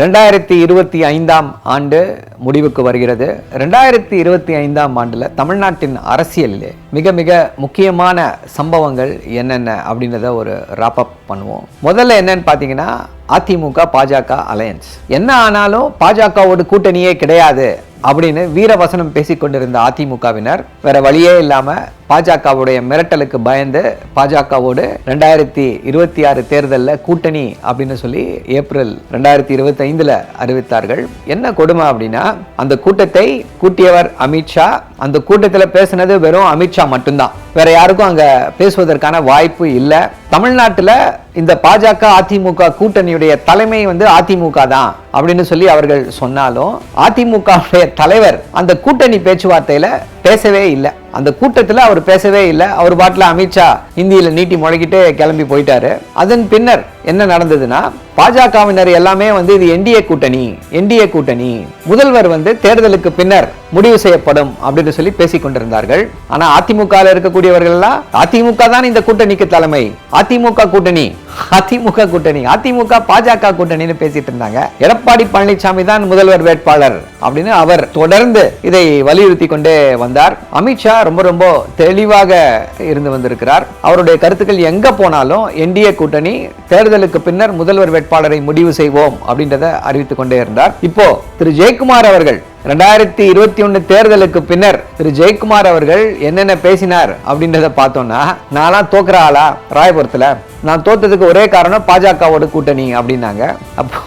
ரெண்டாயிரத்தி இருபத்தி ஐந்தாம் ஆண்டு முடிவுக்கு வருகிறது. ரெண்டாயிரத்தி இருபத்தி ஐந்தாம் ஆண்டில் தமிழ்நாட்டின் அரசியலிலே மிக மிக முக்கியமான சம்பவங்கள் என்னென்ன அப்படின்றத ஒரு ராப்அப் பண்ணுவோம். முதல்ல என்னன்னு பார்த்தீங்கன்னா அதிமுக பாஜக அலையன்ஸ் என்ன ஆனாலும் பாஜகவோட கூட்டணியே கிடையாது அப்படின்னு வீரவசனம் பேசிக்கொண்டிருந்த அதிமுகவினர் வேற வழியே இல்லாம பாஜகவுடைய மிரட்டலுக்கு பயந்து பாஜகவோடு ரெண்டாயிரத்தி இருபத்தி ஆறு தேர்தலில் கூட்டணி அப்படின்னு சொல்லி ஏப்ரல் ரெண்டாயிரத்தி இருபத்தி ஐந்துல அறிவித்தார்கள். என்ன கொடுமை அப்படின்னா அந்த கூட்டத்தை கூட்டியவர் அமித்ஷா அந்த கூட்டத்தில் பேசினது வெறும் அமித்ஷா மட்டும்தான். வேற யாருக்கும் அங்க பேசுவதற்கான வாய்ப்பு இல்லை. தமிழ்நாட்டில் இந்த பாஜக அதிமுக கூட்டணியுடைய தலைமை வந்து அதிமுக தான் அப்படின்னு சொல்லி அவர்கள் சொன்னாலும் அதிமுகவுடைய தலைவர் அந்த கூட்டணி பேச்சுவார்த்தையில பேசவே இல்லை. அந்த கூட்டத்தில் அவர் பேசவே இல்லை. அவர் பாட்டில் அமித்ஷா இந்தியில் நீட்டி முழங்கிட்டு கிளம்பி போயிட்டாரு. அதன் பின்னர் என்ன நடந்ததுன்னா பாஜகவினர் எல்லாமே வந்து இது என்டிஏ கூட்டணி என்டிஏ கூட்டணி. முதல்வர் வந்து தேர்தலுக்கு பின்னர் முடிவு செய்யப்படும் அப்படின்னு சொல்லி பேசிக் கொண்டிருந்தார்கள் ஆனா அதிமுக இருக்கக்கூடியவர்கள் எல்லாம் அதிமுக தான் இந்த கூட்டணிக்கு தலைமை. அதிமுக கூட்டணி. அதிமுக கூட்டணி அதிமுக பாஜக கூட்டணின்னு பேசிட்டு இருந்தாங்க. எடப்பாடி பழனிசாமி தான் முதல்வர் வேட்பாளர் அப்படின்னு அவர் தொடர்ந்து இதை வலியுறுத்தி கொண்டே வந்தார். அமித்ஷா ரொம்ப ரொம்ப தெளிவாக இருந்து வந்திருக்கிறார். அவருடைய கருத்துக்கள் எங்க போனாலும் என்டிஏ கூட்டணி தேர்தலுக்கு பின்னர் முதல்வர் வேட்பாளரை முடிவு செய்வோம் அப்படின்றத அறிவித்துக் கொண்டே இருந்தார். இப்போ திரு ஜெயக்குமார் அவர்கள் ரெண்டாயிரத்தி இருபத்தி ஒண்ணு தேர்தலுக்கு பின்னர் திரு ஜெயக்குமார் அவர்கள் என்னென்ன பேசினார் அப்படின்றத பார்த்தோம்னா நான்லாம் தோக்குற ஆளா? ராயபுரத்துல. நான் தோத்ததுக்கு ஒரே காரணம் பாஜகவோட கூட்டணி அப்படின்னாங்க. அப்போ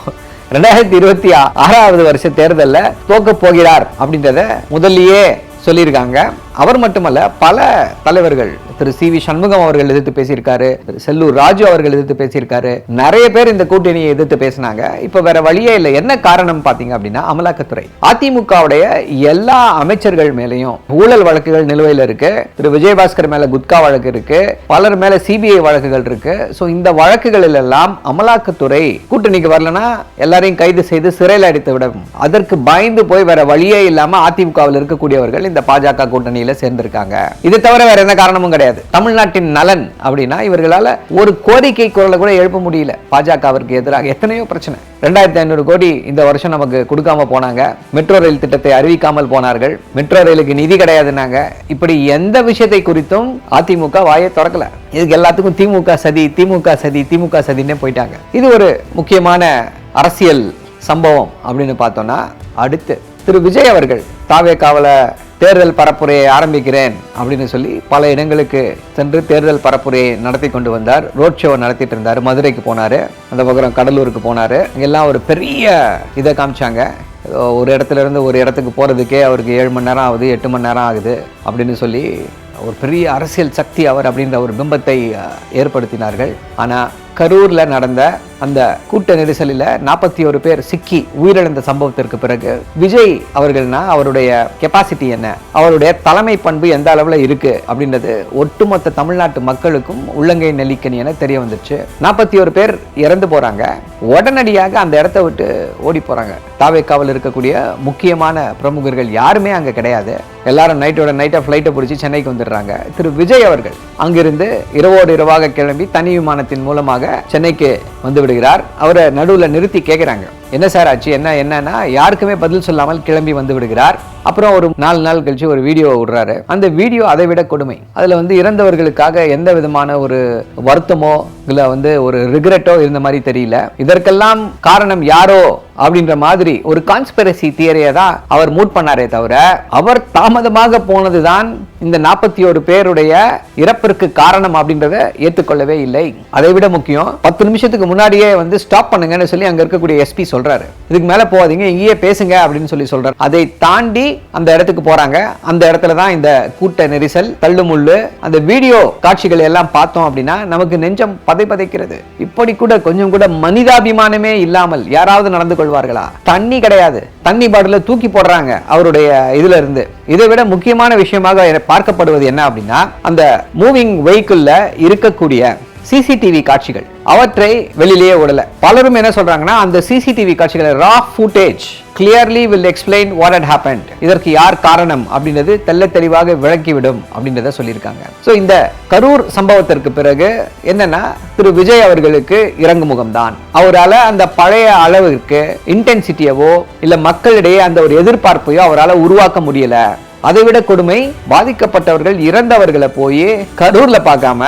ரெண்டாயிரத்தி இருபத்தி ஆறாவது வருஷ தேர்தலில் தோக்க போகிறார் அப்படின்றத முதல்லயே சொல்லியிருக்காங்க. அவர் மட்டுமல்ல பல தலைவர்கள் திரு சி வி சண்முகம் அவர்கள் எதிர்த்து பேசியிருக்காரு திரு செல்லூர் ராஜு அவர்கள் எதிர்த்து பேசியிருக்காரு நிறைய பேர் இந்த கூட்டணியை எதிர்த்து பேசினாங்க. இப்போ வேற வழியே இல்லை. என்ன காரணம் பாத்தீங்க அப்படின்னா அமலாக்கத்துறை. அதிமுகவுடைய எல்லா அமைச்சர்கள் மேலையும் ஊழல் வழக்குகள் நிலுவையில் இருக்கு. திரு விஜயபாஸ்கர் மேல குட்கா வழக்கு இருக்கு. பலர் மேல சிபிஐ வழக்குகள் இருக்கு. ஸோ இந்த வழக்குகளில் எல்லாம் அமலாக்கத்துறை கூட்டணிக்கு வரலனா எல்லாரையும் கைது செய்து சிறையில் அடித்து விடும். அதற்கு பயந்து போய் வேற வழியே இல்லாம அதிமுகவில் இருக்கக்கூடியவர்கள் இந்த பாஜக கூட்டணியில சேர்ந்திருக்காங்க. இது தவிர வேற எந்த காரணமும் கிடையாது. தமிழ்நாட்டின் நலன் அப்படின்னா இவர்களால் ஒரு கோரிக்கை குரலை கூட எழுப்ப முடியல. பாஜகவிற்கு எதிராக எத்தனையோ பிரச்சனை. ரெண்டாயிரத்தி ஐநூறு கோடி இந்த வருஷம் நமக்கு கொடுக்காம போனாங்க. மெட்ரோ ரயில் திட்டத்தை அறிவிக்காமல் போனார்கள். மெட்ரோ ரயிலுக்கு நிதி கிடையாதுனாங்க இப்படி எந்த விஷயத்தை குறித்தும் அதிமுக வாயை திறக்கல. இதுக்கு எல்லாத்துக்கும் திமுக சதி திமுக சதி திமுக சதினே போயிட்டாங்க. இது ஒரு முக்கியமான அரசியல் சம்பவம் அப்படின்னு பார்த்தோம்னா அடுத்து திரு. விஜய் அவர்கள் காவலை தேர்தல் பரப்புரையை ஆரம்பிக்கிறேன் அப்படின்னு சொல்லி பல இடங்களுக்கு சென்று தேர்தல் பரப்புரையை நடத்தி கொண்டு வந்தார். ரோட் ஷோ நடத்திட்டு இருந்தார். மதுரைக்கு போனார். அந்த பக்கம் கடலூருக்கு போனார். இங்கெல்லாம் ஒரு பெரிய இதை காமிச்சாங்க. ஒரு இடத்துல இருந்து ஒரு இடத்துக்கு போகிறதுக்கே அவருக்கு ஏழு மணி நேரம் ஆகுது எட்டு மணி நேரம் ஆகுது அப்படின்னு சொல்லி ஒரு பெரிய அரசியல் சக்தி அவர் அப்படின்ற ஒரு பிம்பத்தை ஏற்படுத்தினார்கள். ஆனால் கரூரில் நடந்த அந்த கூட்ட நெரிசலில் நாற்பத்தி ஒரு பேர் சிக்கி உயிரிழந்த சம்பவத்திற்கு பிறகு விஜய் அவர்கள்னா அவருடைய கெப்பாசிட்டி என்ன? அவருடைய தலைமை பண்பு எந்த அளவில் இருக்கு? அப்படின்றது ஒட்டுமொத்த தமிழ்நாட்டு மக்களுக்கும் உள்ளங்கை நெல்லிக்கணி என தெரிய வந்துச்சு. நாற்பத்தி ஒரு பேர் இறந்து போறாங்க. உடனடியாக அந்த இடத்த விட்டு ஓடி போறாங்க. தாவேக்காவில் இருக்கக்கூடிய முக்கியமான பிரமுகர்கள் யாருமே அங்கே கிடையாது. எல்லாரும் நைட்டோட நைட்டாக ஃப்ளைட்டை பிடிச்சி சென்னைக்கு வந்துடுறாங்க. திரு விஜய் அவர்கள் அங்கிருந்து இரவோடு இரவாக கிளம்பி தனி விமானத்தின் மூலமாக சென்னைக்கு வந்து விடுகிறார். அவரை நடுவில் நிறுத்தி கேட்குறாங்க என்ன சார் ஆச்சு? என்ன என்னன்னா யாருக்குமே பதில் சொல்லாமல் கிளம்பி வந்து விடுகிறார். அப்புறம் ஒரு நாலு நாள் கழிச்சு ஒரு வீடியோ விடுறாரு. அந்த வீடியோ அதை விட கொடுமை. அதுல வந்து இறந்தவர்களுக்காக எந்த விதமான ஒரு வருத்தமோ இல்லை வந்து ஒரு ரிக்ரெட்டோ இருந்த மாதிரி தெரியல. இதற்கெல்லாம் காரணம் யாரோ அப்படின்ற மாதிரி ஒரு கான்ஸ்பிரசி தியரியை தான் அவர் மூட் பண்ணாரே தவிர அவர் தாமதமாக போனதுதான் இந்த நாற்பத்தி ஒரு பேருடைய இறப்பிற்கு காரணம் அப்படின்றத ஏற்றுக்கொள்ளவே இல்லை. அதை விட முக்கியம் பத்து நிமிஷத்துக்கு முன்னாடியே வந்து ஸ்டாப் பண்ணுங்கன்னு சொல்லி அங்க இருக்கக்கூடிய எஸ்பி சொல்றாரு. இதுக்கு மேல போகாதீங்க இங்கேயே பேசுங்க அப்படின்னு சொல்லி சொல்றாரு. அதை தாண்டி அந்த இடத்துக்கு போறாங்க. அந்த இடத்துல தான் இந்த கூட்ட நெரிசல் தள்ளுமுள்ளு அந்த வீடியோ காட்சிகள் எல்லாம் பார்த்தோம் அப்படின்னா நமக்கு நெஞ்சம் பதை பதைக்கிறது. இப்படி கூட கொஞ்சம் கூட மனிதாபிமானமே இல்லாமல் யாராவது நடந்து கொள்வார்களா? தண்ணி கிடையாது. தண்ணி பாட்டில தூக்கி போடுறாங்க அவருடைய இதுல இருந்து. இதை விட முக்கியமான விஷயமாக பார்க்கப்படுவது என்ன அப்படின்னா அந்த மூவிங் வெஹிக்கிள்ல இருக்கக்கூடிய சிசிடிவி காட்சிகள். அவற்றை வெளியிலேயே விடல பலரும் என்ன சொல்றாங்கன்னா அந்த சிசிடிவி காட்சிகளை raw footage clearly will explain what had happened. இதற்கு யார் காரணம் அப்படின்றது தெள்ள தெளிவாக விளக்கிவிடும் அப்படின்றத சொல்லியிருக்காங்க. ஸோ இந்த கரூர் சம்பவத்திற்கு பிறகு என்னன்னா திரு விஜய் அவர்களுக்கு இறங்கு முகம்தான் அவரால் அந்த பழைய அளவிற்கு இன்டென்சிட்டியவோ இல்லை மக்களிடையே அந்த ஒரு எதிர்பார்ப்பையோ அவரால் உருவாக்க முடியல. அதைவிட கொடுமை பாதிக்கப்பட்டவர்கள் இறந்தவர்களை போய் கரூர்ல பார்க்காம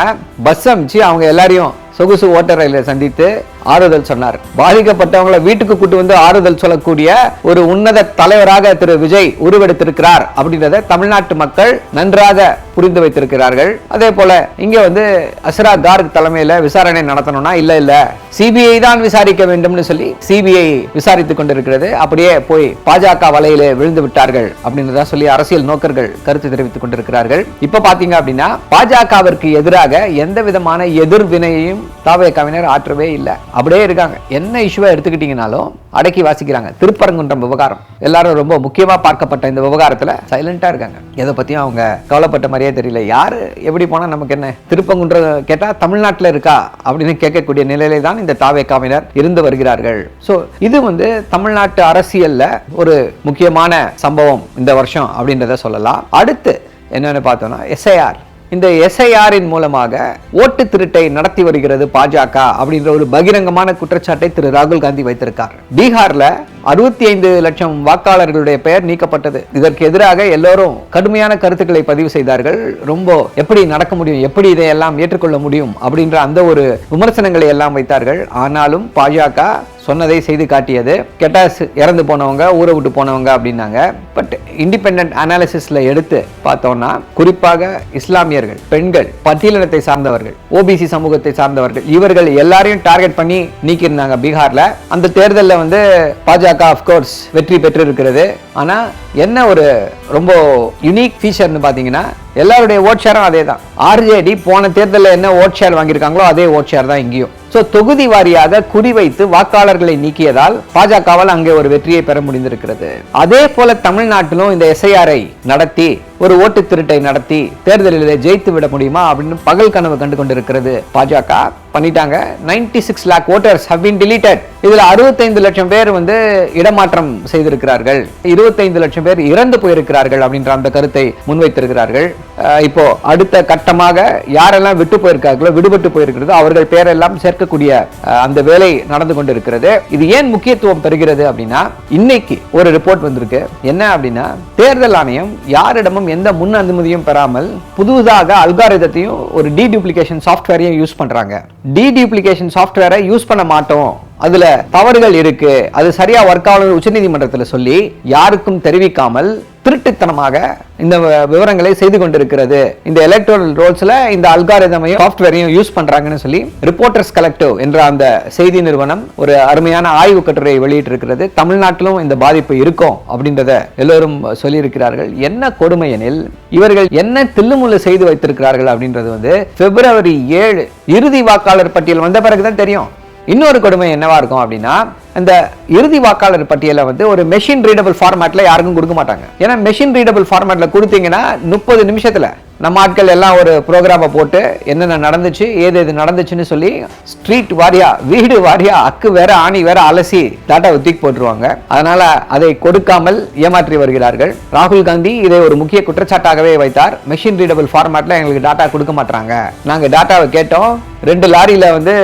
பஸ் அமிச்சு அவங்க எல்லாரையும் சொகுசு ஓட்டர் ரயிலை சந்தித்து ஆறுதல் சொன்னார். பாதிக்கப்பட்டவங்களை வீட்டுக்கு கூட்டு வந்து ஆறுதல் சொல்லக்கூடிய ஒரு உன்னத தலைவராக திரு விஜய் உருவெடுத்திருக்கிறார் அப்படின்றத தமிழ்நாட்டு மக்கள் நன்றாக புரிந்து வைத்திருக்கிறார்கள். அதே போல இங்க வந்து அஸ்ரா கார்க் தலைமையில விசாரணை நடத்தணும்னா இல்ல இல்ல சிபிஐ தான் விசாரிக்க வேண்டும்னு சொல்லி சிபிஐ விசாரித்துக் கொண்டிருக்கிறது. அப்படியே போய் பாஜக வலையிலே விழுந்து விட்டார்கள். அப்படின்றத சொல்லி அரசியல் நோக்கர்கள் கருத்து தெரிவித்துக் கொண்டிருக்கிறார்கள். இப்ப பாத்தீங்க அப்படின்னா பாஜகவிற்கு எதிராக எந்த விதமான எதிர்வினையையும் தாவே கவிஞர் ஆற்றவே இல்லை. அப்படியே இருக்காங்க. என்ன இஷ்யூவை எடுத்துக்கிட்டிங்கனாலும் அடக்கி வாசிக்கிறாங்க. திருப்பரங்குன்றம் விவகாரம். எல்லாரும் ரொம்ப முக்கியமாக பார்க்கப்பட்ட இந்த விவகாரத்தில் சைலண்ட்டாக இருக்காங்க. எதை பற்றியும் அவங்க கவலைப்பட்ட மாதிரியே தெரியல. யார் எப்படி போனால் நமக்கு என்ன? திருப்பங்குன்றம் கேட்டால் தமிழ்நாட்டில் இருக்கா? அப்படின்னு கேட்கக்கூடிய நிலையிலே தான் இந்த தாவேக்காவினர் இருந்து வருகிறார்கள். ஸோ இது வந்து தமிழ்நாட்டு அரசியலில் ஒரு முக்கியமான சம்பவம் இந்த வருஷம் அப்படின்றத சொல்லலாம். அடுத்து என்னென்னு பார்த்தோன்னா எஸ்ஐஆர் இந்த எஸ்ஐஆரின் மூலமாக ஓட்டு திருட்டை நடத்தி வருகிறது பாஜக அப்படின்ற ஒரு பகிரங்கமான குற்றச்சாட்டை திரு ராகுல் காந்தி வைத்திருக்கார். பீகார்ல அறுபத்தி ஐந்து லட்சம் வாக்காளர்களுடைய பெயர் நீக்கப்பட்டது. இதற்கு எதிராக எல்லோரும் கடுமையான கருத்துக்களை பதிவு செய்தார்கள். ரொம்ப எப்படி நடக்க முடியும் எப்படி இதையெல்லாம் ஏற்றுக்கொள்ள முடியும் அப்படின்ற அந்த ஒரு விமர்சனங்களை எல்லாம் வைத்தார்கள். ஆனாலும் பாஜக சொன்னதை செய்து காட்டியது கெட்டாஸ் இறந்து போனவங்க ஊரை விட்டு போனவங்க அப்படின்னாங்க. பட் இண்டிபெண்ட் அனாலிசிஸ்ல எடுத்து பார்த்தோம்னா குறிப்பாக இஸ்லாமியர்கள் பெண்கள் பட்டியலினத்தை சார்ந்தவர்கள் ஓபிசி சமூகத்தை சார்ந்தவர்கள் இவர்கள் எல்லாரையும் டார்கெட் பண்ணி நீக்கியிருந்தாங்க பீகார்ல. அந்த தேர்தலில் வந்து பாஜக அஃப்கோர்ஸ் வெற்றி பெற்று இருக்கிறது ஆனால் என்ன ஒரு ரொம்ப யுனிக் ஃபீச்சர்னு பார்த்தீங்கன்னா எல்லாருடைய ஓட் ஷேரும் அதே தான் ஆர்ஜேடி போன தேர்தலில் என்ன ஓட் ஷேர் வாங்கியிருக்காங்களோ அதே ஓட் ஷேர் தான் இங்கேயும். ஸோ தொகுதி வாரியாக குறிவைத்து வாக்காளர்களை நீக்கியதால் பாஜகவால் அங்கே ஒரு வெற்றியை பெற முடிந்திருக்கிறது. அதே போல தமிழ்நாட்டிலும் இந்த எஸ்ஐஆரை நடத்தி ஒரு ஓட்டு திருட்டை நடத்தி தேர்தலில் ஜெயித்து விட முடியுமா அப்படின்னு பகல் கனவு கண்டு கொண்டிருக்கிறது பாஜக. பண்ணிட்டாங்க. 96 six lakh voters have been deleted இதில் அறுபத்தைந்து லட்சம் பேர் வந்து இடமாற்றம் செய்திருக்கிறார்கள். 25 லட்சம் பேர் இறந்து போயிருக்கிறார்கள் அப்படின்ற அந்த கருத்தை முன்வைத்திருக்கிறார்கள். இப்போ அடுத்த கட்டமாக யாரெல்லாம் விட்டு போயிருக்கார்களோ விடுபட்டு போயிருக்கிறதோ அவர்கள் பேரெல்லாம் சேர்க்க இருக்கக்கூடிய அந்த வேலை நடந்து கொண்டிருக்கிறது. இது ஏன் முக்கியத்துவம் பெறுகிறது அப்படின்னா இன்னைக்கு ஒரு ரிப்போர்ட் வந்திருக்கு. என்ன அப்படின்னா தேர்தல் ஆணையம் யாரிடமும் எந்த முன் அனுமதியும் பெறாமல் புதுதாக அல்காரிதத்தையும் ஒரு டி டூப்ளிகேஷன் சாஃப்ட்வேரையும் யூஸ் பண்றாங்க. டி டூப்ளிகேஷன் சாஃப்ட்வேரை யூஸ் பண்ண மாட்டோம். அதுல தவறுகள் இருக்கு. அது சரியா ஒர்க் ஆகணும் உச்சநீதிமன்றத்தில் சொல்லி யாருக்கும் தெரிவிக்காமல் திருட்டுத்தனமாக இந்த விவரங்களை செய்து கொண்டிருக்கிறது. இந்த எலக்ட்ரல் ரோல்ஸ்ல இந்த அல்காரிதமையும் சாஃப்ட்வேரையும் யூஸ் பண்றாங்கன்னு சொல்லி ரிப்போர்ட்டர்ஸ் கலெக்டிவ் என்ற அந்த செய்தி நிறுவனம் ஒரு அருமையான ஆய்வு கட்டுரையை வெளியிட்டிருக்கிறது. தமிழ்நாட்டிலும் இந்த பாதிப்பு இருக்கும் அப்படின்றத எல்லோரும் சொல்லியிருக்கிறார்கள். என்ன கொடுமை எனில் இவர்கள் என்ன தில்லுமுள்ளு செய்து வைத்திருக்கிறார்கள் அப்படின்றது வந்து பிப்ரவரி ஏழு இறுதி வாக்காளர் பட்டியல் வந்த பிறகுதான் தெரியும். இன்னொரு கொடுமை என்னவா இருக்கும் அப்படின்னா இந்த இறுதி வாக்காளர் பட்டியலை வந்து ஒரு மெஷின் ரீடபிள் ஃபார்மேட்டில் யாருக்கும் கொடுக்க மாட்டாங்க. ஏன்னா மெஷின் ரீடபிள் ஃபார்மேட்டில் கொடுத்தீங்கன்னா முப்பது நிமிஷத்தில் நம்ம ஆட்கள் எல்லாம் ஒரு ப்ரோக்ராமை போட்டு என்னென்ன நடந்துச்சு ஏது எது நடந்துச்சுன்னு சொல்லி ஸ்ட்ரீட் வாரியா வீடு வாரியா அக்கு வேற ஆணி வேற அலசி டாட்டா தூக்கி போட்டுருவாங்க. அதனால அதை கொடுக்காமல் ஏமாற்றி வருகிறார்கள். ராகுல் காந்தி இதை ஒரு முக்கிய குற்றச்சாட்டாகவே வைத்தார். மெஷின் ரீடபிள் ஃபார்மேட்டில் எங்களுக்கு டாட்டா கொடுக்க மாட்டாங்க நாங்கள் டாட்டாவை கேட்டோம். ரெண்டு லாரியில் வந்து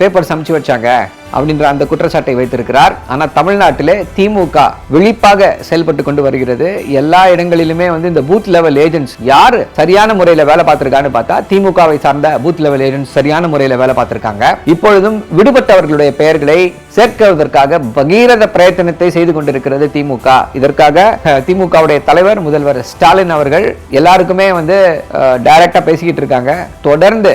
பேப்பர் சமைச்சு வச்சாங்க. அப்படின்ற அந்த குற்றச்சாட்டை வைத்திருக்கிறார். ஆனால் தமிழ்நாட்டிலே திமுக விழிப்பாக செயல்பட்டு கொண்டு வருகிறது. எல்லா இடங்களிலுமே வந்து இந்த பூத் லெவல் ஏஜென்ட்ஸ் யார் சரியான முறையில் வேலை பார்த்திருக்கான்னு பார்த்தா திமுகவை சார்ந்த பூத் லெவல் ஏஜென்ட்ஸ் சரியான முறையில் வேலை பார்த்துருக்காங்க. இப்பொழுதும் விடுபட்டவர்களுடைய பெயர்களை சேர்க்குவதற்காக பகீரத பிரயத்தனத்தை செய்து கொண்டிருக்கிறது திமுக. இதற்காக திமுகவுடைய தலைவர் முதல்வர் ஸ்டாலின் அவர்கள் எல்லாருக்குமே வந்து டைரக்டா பேசிக்கிட்டு இருக்காங்க. தொடர்ந்து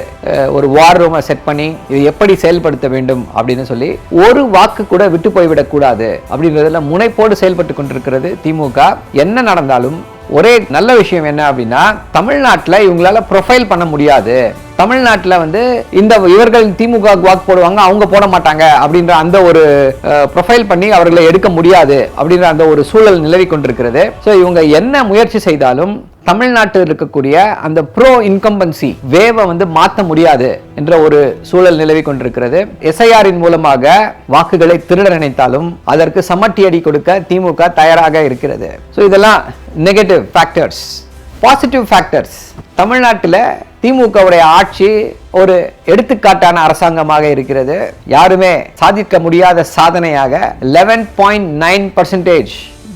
ஒரு வார் ரூமை செட் பண்ணி இது எப்படி செயல்படுத்த வேண்டும் அப்படின்னு சொல்லி ஒரு வாக்கு கூட விட்டு போய்விடக் கூடாது அப்படின்றதுல முனைப்போடு செயல்பட்டு கொண்டிருக்கிறது திமுக. என்ன நடந்தாலும் ஒரே நல்ல விஷயம் என்ன அப்படின்னா தமிழ்நாட்டில் இவங்களால ப்ரொஃபைல் பண்ண முடியாது. தமிழ்நாட்டில் வந்து இந்த இவர்கள் திமுக வாக்கு போடுவாங்க அவங்க போட மாட்டாங்க அப்படின்ற அந்த ஒரு ப்ரொஃபைல் பண்ணி அவர்களை எடுக்க முடியாது அப்படின்ற அந்த ஒரு சூழல் நிலவி கொண்டிருக்கிறது. ஸோ இவங்க என்ன முயற்சி செய்தாலும் தமிழ்நாட்டில் இருக்கக்கூடிய அந்த ப்ரோ இன்கம்பன்சி வேவை வந்து மாற்ற முடியாது என்ற ஒரு சூழல் நிலவி கொண்டிருக்கிறது. எஸ்ஐஆரின் மூலமாக வாக்குகளை திருட நினைத்தாலும் அதற்கு சமட்டி அடி கொடுக்க திமுக தயாராக இருக்கிறது. ஸோ இதெல்லாம் நெகட்டிவ் ஃபேக்டர்ஸ் பாசிட்டிவ் ஃபேக்டர்ஸ் தமிழ்நாட்டில் திமுகவுடைய ஆட்சி ஒரு எடுத்துக்காட்டான அரசாங்கமாக இருக்கிறது. யாருமே சாதிக்க முடியாத சாதனையாக eleven point nine percentage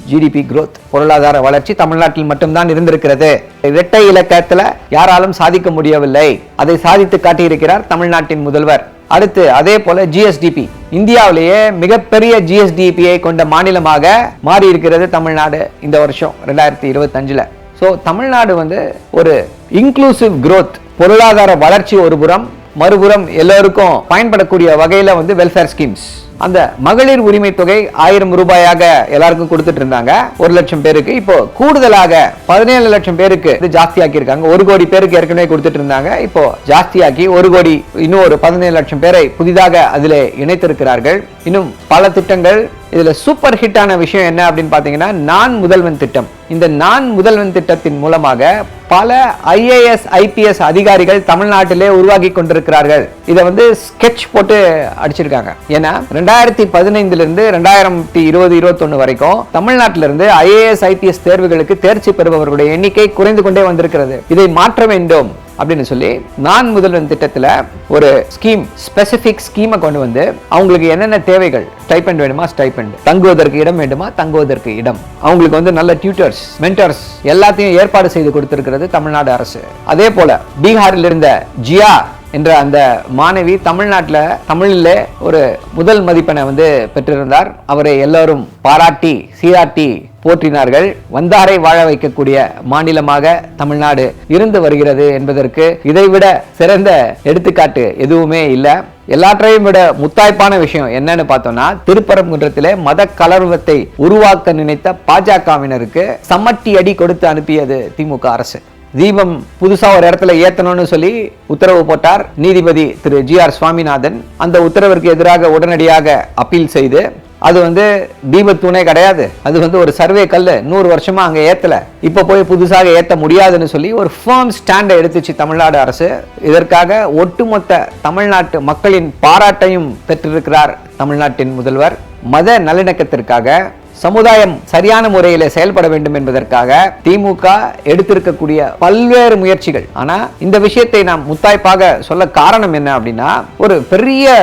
GDP growth பொருளாதார வளர்ச்சி தமிழ்நாட்டில் மட்டும்தான் இருந்திருக்கிறது. இரட்டை இலக்கத்தில் யாராலும் சாதிக்க முடியவில்லை. அதை சாதித்து காட்டியிருக்கிறார் தமிழ்நாட்டின் முதல்வர். அடுத்து அதே போல ஜிஎஸ்டிபி இந்தியாவிலேயே மிகப்பெரிய ஜிஎஸ்டிபியை கொண்ட மாநிலமாக மாறி இருக்கிறது தமிழ்நாடு இந்த வருஷம் ரெண்டாயிரத்தி இருபத்தஞ்சில். ஸோ தமிழ்நாடு வந்து ஒரு இன்க்ளூசிவ் க்ரோத் பொருளாதார வளர்ச்சி ஒரு புறம் மறுபுறம் எல்லோருக்கும் பயன்படக்கூடிய வகையில் வந்து வெல்ஃபேர் ஸ்கீம்ஸ் அந்த மகளிர் உரிமை தொகை ஆயிரம் ரூபாயாக எல்லாருக்கும் கொடுத்துட்டு இருந்தாங்க. ஒரு லட்சம் பேருக்கு. இப்போ கூடுதலாக பதினேழு லட்சம் பேருக்கு இது ஜாஸ்தியாக்கி இருக்காங்க ஒரு கோடி பேருக்கு ஏற்கனவே கொடுத்துட்டு இருந்தாங்க. இப்போ ஜாஸ்தியாக்கி ஒரு கோடி இன்னும் ஒரு பதினேழு லட்சம் பேரை புதிதாக அதிலே இணைத்திருக்கிறார்கள். இன்னும் பல திட்டங்கள். இதுல சூப்பர் ஹிட்டான விஷயம் என்ன அப்படின்னு பாத்தீங்கன்னா நான் முதல்வன் திட்டம். இந்த நான் முதல்வன் திட்டத்தின் மூலமாக பல ஐஏஎஸ் ஐபிஎஸ் அதிகாரிகள் தமிழ்நாட்டிலே உருவாக்கி கொண்டிருக்கிறார்கள். இதை வந்து ஸ்கெட்ச் போட்டு அடிச்சிருக்காங்க. ஏன்னா ரெண்டாயிரத்தி பதினைந்திலிருந்து ரெண்டாயிரத்தி இருபது இருபத்தொன்று வரைக்கும் தமிழ்நாட்டிலிருந்து ஐஏஎஸ் ஐபிஎஸ் தேர்வுகளுக்கு தேர்ச்சி பெறுபவர்களுடைய எண்ணிக்கை குறைந்து கொண்டே வந்திருக்கிறது. இதை மாற்ற வேண்டும் அப்படின்னு சொல்லி நான் முதல்வன் திட்டத்தில் ஒரு ஸ்கீம் ஸ்பெசிபிக் ஸ்கீமை கொண்டு வந்து அவங்களுக்கு என்னென்ன தேவைகள்? ஸ்டைபெண்ட் வேணுமா? ஸ்டைபெண்ட் தங்குவதற்கு இடம் வேண்டுமா? தங்குவதற்கு இடம். அவங்களுக்கு வந்து நல்ல டியூட்டர்ஸ் மென்டர்ஸ் எல்லாத்தையும் ஏற்பாடு செய்து கொடுத்திருக்கிறது தமிழ்நாடு அரசு. அதே போல பீகாரில் இருந்த ஜியா என்ற அந்த மாணவி தமிழ்நாட்டில் தமிழில் ஒரு முதல் மதிப்பெண்ணை வந்து பெற்றிருந்தார். அவரை எல்லோரும் பாராட்டி சீராட்டி போற்றினார்கள். வந்தாரை வாழ வைக்கக்கூடிய மாநிலமாக தமிழ்நாடு இருந்து வருகிறது என்பதற்கு இதைவிட சிறந்த எடுத்துக்காட்டு எதுவுமே இல்லை. எல்லாற்றையும் விட முத்தாய்ப்பான விஷயம் என்னன்னு பார்த்தோம்னா திருப்பரங்குன்றத்திலே மத கலர்வத்தை உருவாக்க நினைத்த பாஜகவினருக்கு சம்மட்டி அடி கொடுத்து அனுப்பியது திமுக அரசு. தீபம் புதுசாக ஒரு இடத்துல ஏற்றணும்னு சொல்லி உத்தரவு போட்டார் நீதிபதி திரு ஜி ஆர் சுவாமிநாதன். அந்த உத்தரவிற்கு எதிராக உடனடியாக அப்பீல் செய்து அது வந்து தீபத்தூணே கிடையாது. அது வந்து ஒரு சர்வே கல் நூறு வருஷமா அங்கே ஏத்தல. இப்ப போய் புதுசாக ஏற்ற முடியாதுன்னு சொல்லி ஒரு ஃபேர்ம் ஸ்டாண்டை எடுத்துச்சு தமிழ்நாடு அரசு. இதற்காக ஒட்டுமொத்த தமிழ்நாட்டு மக்களின் பாராட்டையும் பெற்றிருக்கிறார் தமிழ்நாட்டின் முதல்வர். மத நல்லிணக்கத்திற்காக சமுதாயம் சரியான முறையில் செயல்பட வேண்டும் என்பதற்காக திமுக எடுத்திருக்கக்கூடிய பல்வேறு முயற்சிகள். ஆனா இந்த விஷயத்தை நாம் முத்தாய்ப்பாக சொல்ல காரணம் என்ன அப்படின்னா ஒரு பெரிய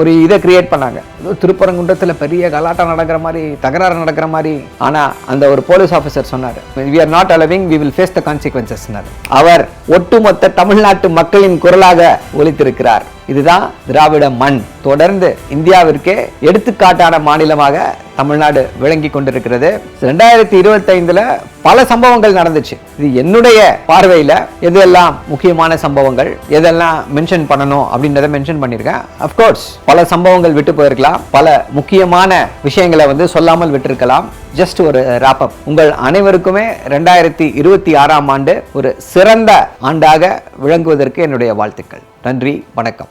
ஒரு இதை கிரியேட் பண்ணாங்க. திருப்பரங்குன்றத்தில் பெரிய கலாட்டம் நடக்கிற மாதிரி தகராறு நடக்கிற மாதிரி ஆனால் அந்த ஒரு போலீஸ் ஆஃபீஸர் சொன்னார் we are not allowing we will face the கான்சிக்வன்சஸ்னார் அவர் ஒட்டுமொத்த தமிழ்நாட்டு மக்களின் குரலாக ஒலித்திருக்கிறார். இதுதான் திராவிட மண். தொடர்ந்து இந்தியாவிற்கே எடுத்துக்காட்டான மாநிலமாக தமிழ்நாடு விளங்கி கொண்டிருக்கிறது. ரெண்டாயிரத்தி இருபத்தைந்துல பல சம்பவங்கள் நடந்துச்சு. இது என்னுடைய பார்வையில் எதெல்லாம் முக்கியமான சம்பவங்கள் எதெல்லாம் மென்ஷன் பண்ணணும் அப்படின்றத மென்ஷன் பண்ணியிருக்கேன். அஃப்கோர்ஸ் பல சம்பவங்கள் விட்டு போயிருக்கலாம். பல முக்கியமான விஷயங்களை வந்து சொல்லாமல் விட்டிருக்கலாம். ஜஸ்ட் ஒரு ரேப்பப் உங்கள் அனைவருக்குமே ரெண்டாயிரத்தி இருபத்தி ஆறாம் ஆண்டு ஒரு சிறந்த ஆண்டாக விளங்குவதற்கு என்னுடைய வாழ்த்துக்கள். நன்றி வணக்கம்.